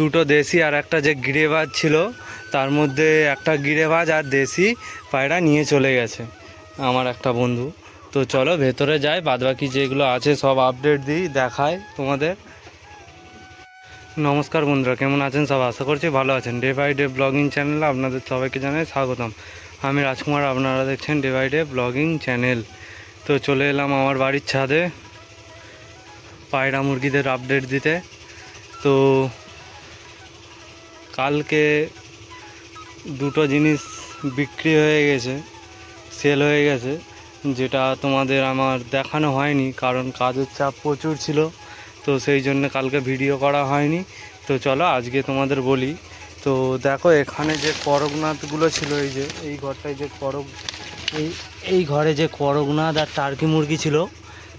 দুটো দেশি আর একটা যে গিরেবাজ ছিল, তার মধ্যে একটা গিরেবাজ আর দেশি পায়রা নিয়ে চলে গেছে, আমার একটা বন্ধু। তো চলো ভেতরে যাই, বাদবাকি যেগুলো আছে সব আপডেট দিই দেখায় তোমাদের। নমস্কার বন্ধুরা, কেমন আছেন? সব আশা করছি ভালো আছেন। ডে বাই ডে ব্লগিং চ্যানেলে আপনাদের সবাইকে জানাই স্বাগতম। আমি রাজকুমার, আপনারা দেখছেন day by day blogging channel তো চলে এলাম আমার বাড়ির ছাদে, পায়রা মুরগিদের আপডেট দিতে। তো কালকে দুটো জিনিস বিক্রি হয়ে গেছে সেল হয়ে গেছে, যেটা তোমাদের আমার দেখানো হয়নি, কারণ কাজের চাপ প্রচুর ছিল, তো সেই জন্য কালকে ভিডিও করা হয়নি। তো চলো আজকে তোমাদের বলি, তো দেখো এখানে যে করকনাথগুলো ছিল, এই যে, এই ঘরটায় যে করক, এই এই ঘরে যে করকনাথ আর টার্কি মুরগি ছিল,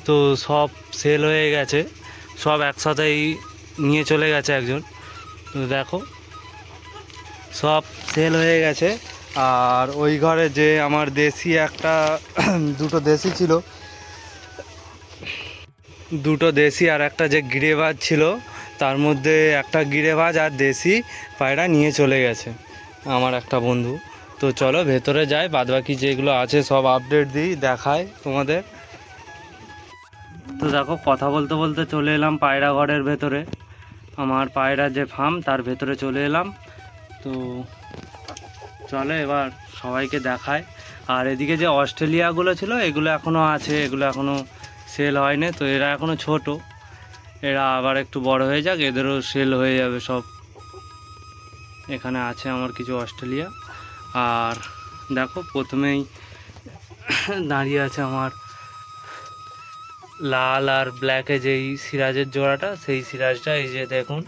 তো সব সেল হয়ে গেছে, সব একসাথেই নিয়ে চলে গেছে একজন। তো দেখো সব সেল হয়ে গেছে। আর ওই ঘরে যে আমার দেশি একটা, দুটো দেশি ছিল। দুটো দেশি আর একটা যে গিরেবাজ ছিল, তার মধ্যে একটা গিরেবাজ আর দেশি পায়রা নিয়ে চলে গেছে, আমার একটা বন্ধু। তো চলো ভেতরে যাই, বাদবাকি যেগুলো আছে সব আপডেট দিই দেখায় তোমাদের। তো দেখো, কথা বলতে বলতে চলে এলাম পায়রা ঘরের ভেতরে। আমার পায়রা যে ফার্ম তার ভেতরে চলে এলাম। তো চলো এবার সবাইকে দেখায়। আর এদিকে যে অস্ট্রেলিয়াগুলো ছিল, এগুলো এখনও আছে, এগুলো এখনও সেল হয়নি। তো এরা এখনও ছোট। এরা আবার একটু বড় হয়ে যাক, এদেরও সেল হয়ে যাবে সব। এখানে আছে আমার কিছু অস্ট্রেলিয়া। আর দেখো, প্রথমেই দাঁড়িয়ে আছে আমার লাল আর ব্ল্যাকে যেই সিরাজের জোড়াটা, সেই সিরাজটা এই যে দেখুন।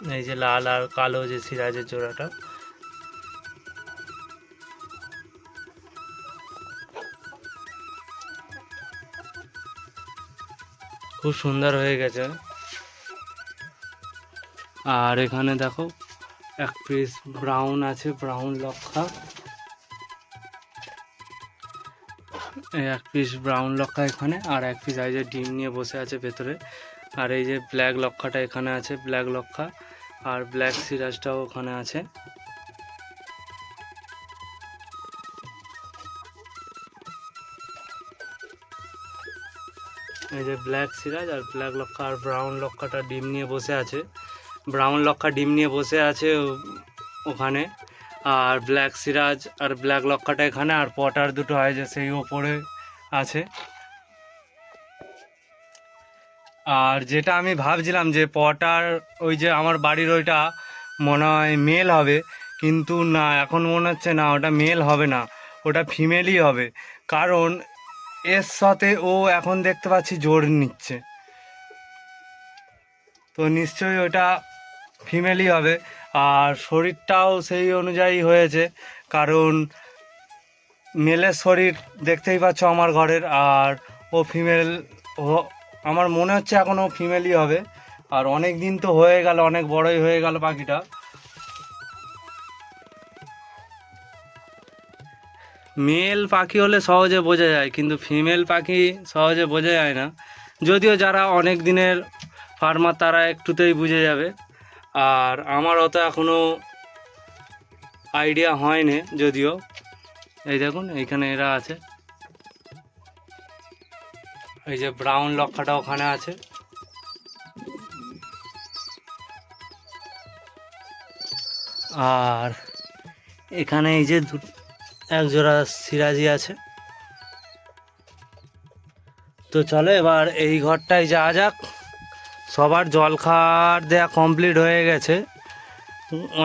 এই যে লাল আর কালো যে সিরাজের জোড়াটা। খুব সুন্দর হয়ে গেছে। আর এখানে দেখো, এক পিস ব্রাউন আছে ব্রাউন লক্ষা। এক পিস ব্রাউন লক্ষা এখানে, আর এক পিস যে ডিম নিয়ে বসে আছে ভেতরে। আর এই যে ব্ল্যাক লক্ষাটা এখানে আছে, ব্ল্যাক লক্ষা। আর ব্ল্যাক সিরাজটাও ওখানে আছে। এই যে ব্ল্যাক সিরাজ আর ব্ল্যাক লক্ষা আর ব্রাউন লক্ষাটা ডিম নিয়ে বসে আছে। ব্রাউন লক্ষা ডিম নিয়ে বসে আছে ওখানে। আর ব্ল্যাক সিরাজ আর ব্ল্যাক লক্ষাটা এখানে, আর পটার দুটো হয় যে সেই ওপরে আছে। আর যেটা আমি ভাবছিলাম যে পটার, ওই যে আমার বাড়ির ওইটা মনে হয় মেল হবে, কিন্তু না, এখন মনে হচ্ছে না, ওটা মেল হবে না, ওটা ফিমেলই হবে, কারণ এর সাথে ও এখন দেখতে পাচ্ছি জোর নিচ্ছে। তো নিশ্চয়ই ওটা ফিমেলই হবে, আর শরীরটাও সেই অনুযায়ী হয়েছে, কারণ মেলের শরীর দেখতেই পাচ্ছ আমার ঘরের, আর ও ফিমেল আমার মনে হচ্ছে এখনও ফিমেলই হবে। আর অনেক দিন তো হয়ে গেল, অনেক বড়ই হয়ে গেল পাখিটা। মেল পাখি হলে সহজে বোঝা যায়, কিন্তু ফিমেল পাখি সহজে বোঝা যায় না। যদিও যারা অনেক দিনের ফার্মার তারা একটুতেই বুঝে যাবে। আর আমার অত এখনও আইডিয়া হয়নি, যদিও। এই দেখুন এইখানে এরা আছে। এই যে ব্রাউন লক্ষাটা ওখানে আছে। আর এখানে এই যে এক জোড়া সিরাজি আছে। তো চলো এবার এই ঘরটায় যাওয়া যাক। সবার জল খাওয়ার দেওয়া কমপ্লিট হয়ে গেছে।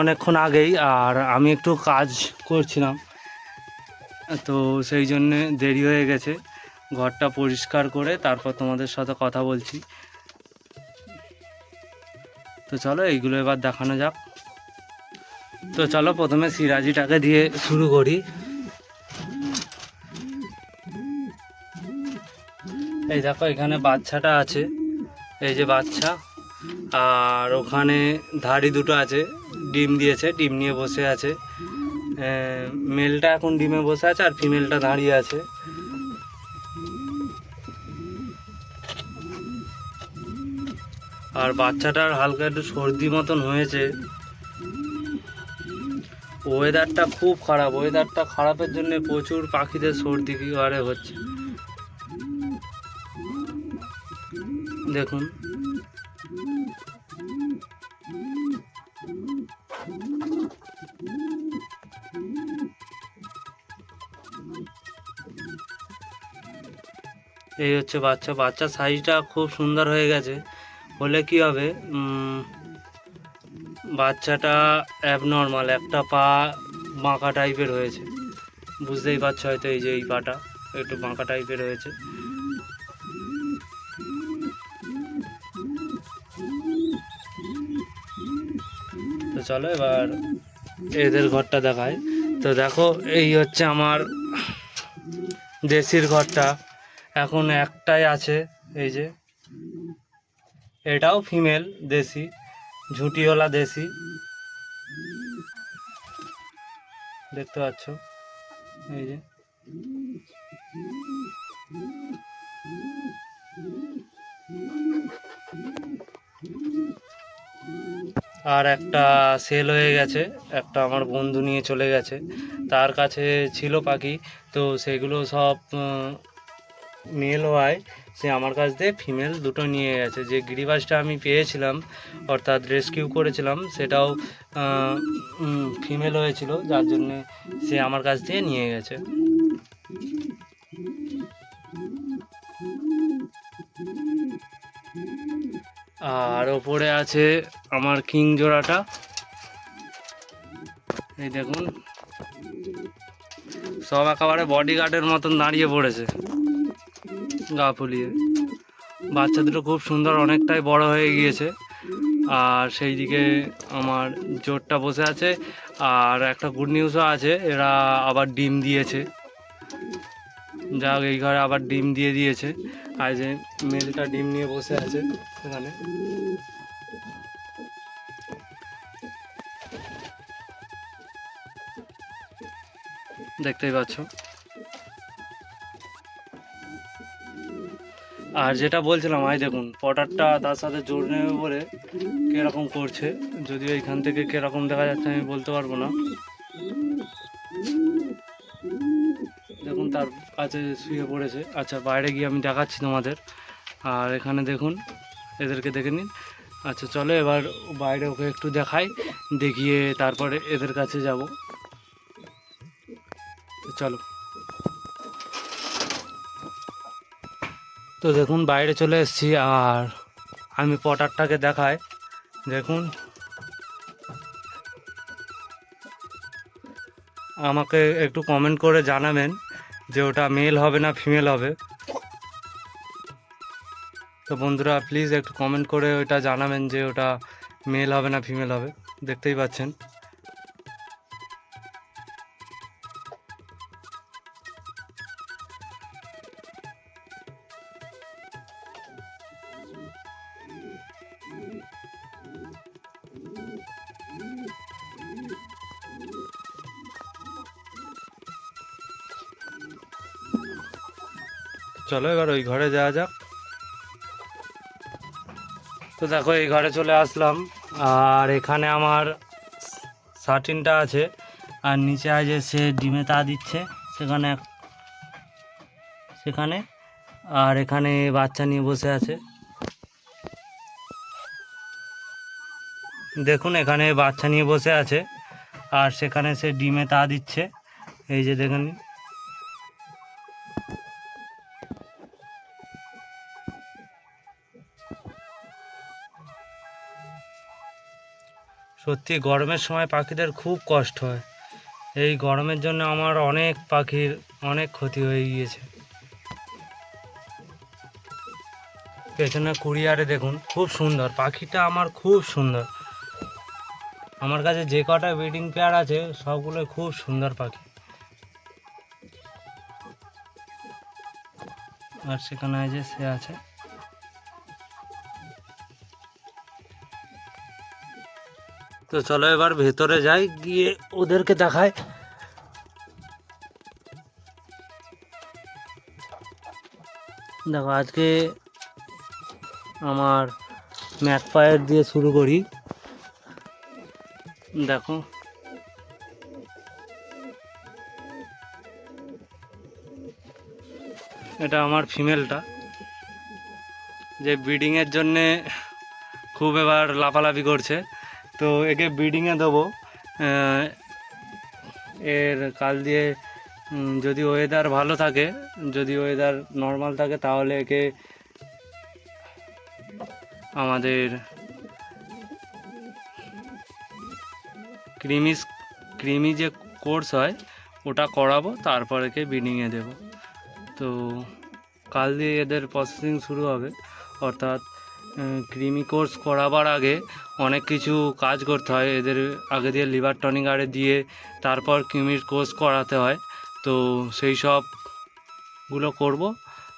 অনেকক্ষণ আগেই, আর আমি একটু কাজ করছিলাম। তো সেই জন্যে দেরি হয়ে গেছে। ঘরটা পরিষ্কার করে তারপর তোমাদের সাথে কথা বলছি। তো চলো, এইগুলো এবার দেখানো যাক। তো চলো, প্রথমে সিরাজিটাকে দিয়ে শুরু করি। এই দেখো, এখানে বাচ্চাটা আছে। এই যে বাচ্চা, আর ওখানে ধাড়ি দুটো আছে। ডিম দিয়েছে, ডিম নিয়ে বসে আছে। মেলটা এখন ডিমে বসে আছে, আর ফিমেলটা দাঁড়িয়ে আছে। আর বাচ্চাটার হালকা একটু সর্দি মতন হয়েছে। ওয়েদারটা খুব খারাপ। ওয়েদারটা খারাপের জন্য প্রচুর পাখিদের সর্দি আরে হচ্ছে। দেখুন। এই হচ্ছে বাচ্চা। বাচ্চার সাইজটা খুব সুন্দর হয়ে গেছে। হলে কি হবে? বাচ্চাটা অ্যাবনর্মাল একটা পা বাঁকা টাইপের হয়েছে। বুঝতেই পারছ হয়তো এই যে এই পাটা একটু বাঁকা টাইপের হয়েছে। তো চলো এবার এদের ঘরটা দেখায় তো দেখো, এই হচ্ছে আমার দেশির ঘরটা। এখন একটাই আছে, এই যে। এটাও ফিমেল দেশি, ঝুটিওয়ালা দেশি। দেখতে পাচ্ছ? এই যে। আর একটা সেল হয়ে গেছে, একটা আমার বন্ধু নিয়ে চলে গেছে। তার কাছে ছিল পাখি, তো সেগুলো সব মেল হওয়ায় সে আমার কাছ দিয়ে ফিমেল দুটো নিয়ে গেছে। যে গিরিবাজটা আমি পেয়েছিলাম, অর্থাৎ রেস্কিউ করেছিলাম, সেটাও ফিমেল হয়েছিল, যার জন্যে সে আমার কাছ দিয়ে নিয়ে গেছে। আর ওপরে আছে আমার কিং জোড়াটা। এই দেখুন, সব একেবারে বডিগার্ডের মতন দাঁড়িয়ে পড়েছে। গা ফুলিয়ে। বাচ্চা দুটো খুব সুন্দর, অনেকটাই বড় হয়ে গিয়েছে। আর সেই দিকে আমার জোরটা বসে আছে। আর একটা গুড নিউজও আছে, এরা আবার ডিম দিয়েছে। যাক, এই ঘরে আবার ডিম দিয়ে দিয়েছে। আর যে মেলটা ডিম নিয়ে বসে আছে সেখানে দেখতেই পাচ্ছ। আর যেটা বলছিলাম আই দেখুন, পটারটা তার সাথে জোর নেবে বলে কীরকম করছে, যদিও এখান থেকে কীরকম দেখা যাচ্ছে আমি বলতে পারব না। দেখুন, তার কাছে শুয়ে পড়েছে। আচ্ছা বাইরে গিয়ে আমি দেখাচ্ছি তোমাদের। আর এখানে দেখুন, এদেরকে দেখে নিন। আচ্ছা চলো এবার বাইরে ওকে একটু দেখাই, দেখিয়ে তারপরে এদের কাছে যাব। চলো। তো দেখুন, বাইরে চলে এসেছি আর আমি পটারটাকে দেখাই। দেখুন। আমাকে একটু কমেন্ট করে জানাবেন যে ওটা মেল হবে না ফিমেল হবে। তো বন্ধুরা প্লিজ একটু কমেন্ট করে ওটা জানাবেন যে ওটা মেল হবে না ফিমেল হবে। দেখতেই পাচ্ছেন। চলো এবার ওই ঘরে যাওয়া যাক। তো দেখো, এই ঘরে চলে আসলাম। আর এখানে আমার সার্টিনটা আছে, আর নিচে আছে সে ডিমে তা দিচ্ছে, সেখানে সেখানে। আর এখানে বাচ্চা নিয়ে বসে আছে। দেখুন, এখানে বাচ্চা নিয়ে বসে আছে, আর সেখানে সে ডিমে তা দিচ্ছে। এই যে দেখুন সত্যি গরমের সময় পাখিদের খুব কষ্ট হয়। এই গরমের জন্য আমার অনেক পাখির অনেক ক্ষতি হয়ে গিয়েছে। পেছনে কুরিয়ারে দেখুন, খুব সুন্দর। পাখিটা আমার খুব সুন্দর। আমার কাছে যে কটা ব্রিডিং পেয়ার আছে, সবগুলো খুব সুন্দর পাখি। আর সেখানে যে সে আছে। তো চলো এবার ভেতরে যাই, গিয়ে ওদেরকে দেখায় দেখো, আজকে আমার ম্যাকফায়ার দিয়ে শুরু করি। দেখো। এটা আমার ফিমেলটা, যে ব্রিডিংয়ের জন্যে খুব এবার লাফালাফি করছে। তো একে ব্রিডিংয়ে দেবো। এর কাল দিয়ে যদি ওয়েদার ভালো থাকে, যদি ওয়েদার নর্মাল থাকে, তাহলে একে আমাদের ক্রিমিস ক্রিমি যে কোর্স হয়, ওটা করাবো, তারপর একে ব্রিডিংয়ে দেবো। তো কাল দিয়ে এদের প্রসেসিং শুরু হবে, অর্থাৎ ক্রিমি কোর্স করাবার আগে অনেক কিছু কাজ করতে হয়। এদের আগে দিয়ে লিভার টনিক আরে দিয়ে তারপর ক্রিমির কোর্স করাতে হয়। তো সেই সবগুলো করব।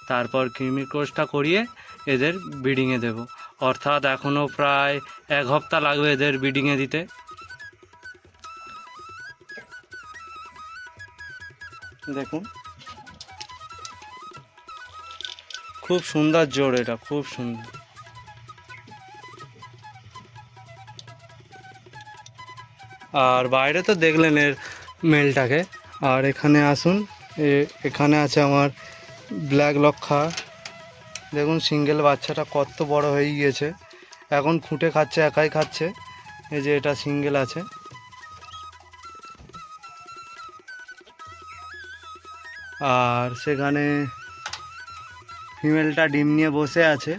তারপর ক্রিমির কোর্সটা করিয়ে এদের ব্রিডিংয়ে দেব। অর্থাৎ এখনও প্রায় এক হপ্তাহ লাগবে এদের ব্রিডিংয়ে দিতে। দেখুন। খুব সুন্দর জোর এটা, খুব সুন্দর। আর বাইরে তো দেখলেন এর মেলটাকে। আর এখানে আসুন এখানে আছে আমার ব্ল্যাক লক্ষা। দেখুন, সিঙ্গেল বাচ্চাটা কত বড় হয়ে গিয়েছে। এখন খুঁটে খাচ্ছে, একাই খাচ্ছে। এই যে এটা সিঙ্গেল আছে। আর সেখানে ফিমেলটা ডিম নিয়ে বসে আছে।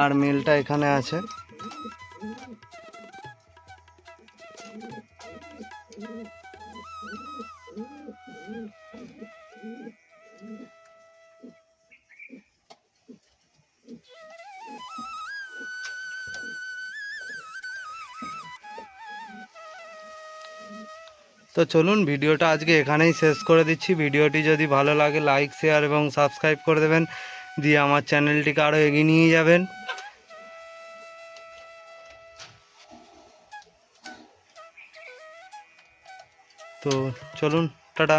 আর মেলটা এখানে আছে। তো চলুন ভিডিওটা আজকে এখানেই শেষ করে দিচ্ছি। ভিডিওটি যদি ভালো লাগে লাইক শেয়ার এবং সাবস্ক্রাইব করে দেবেন। দিয়ে আমার চ্যানেলটিকে আরও এগিয়ে নিয়ে যাবেন। তো চলুন, টাটা।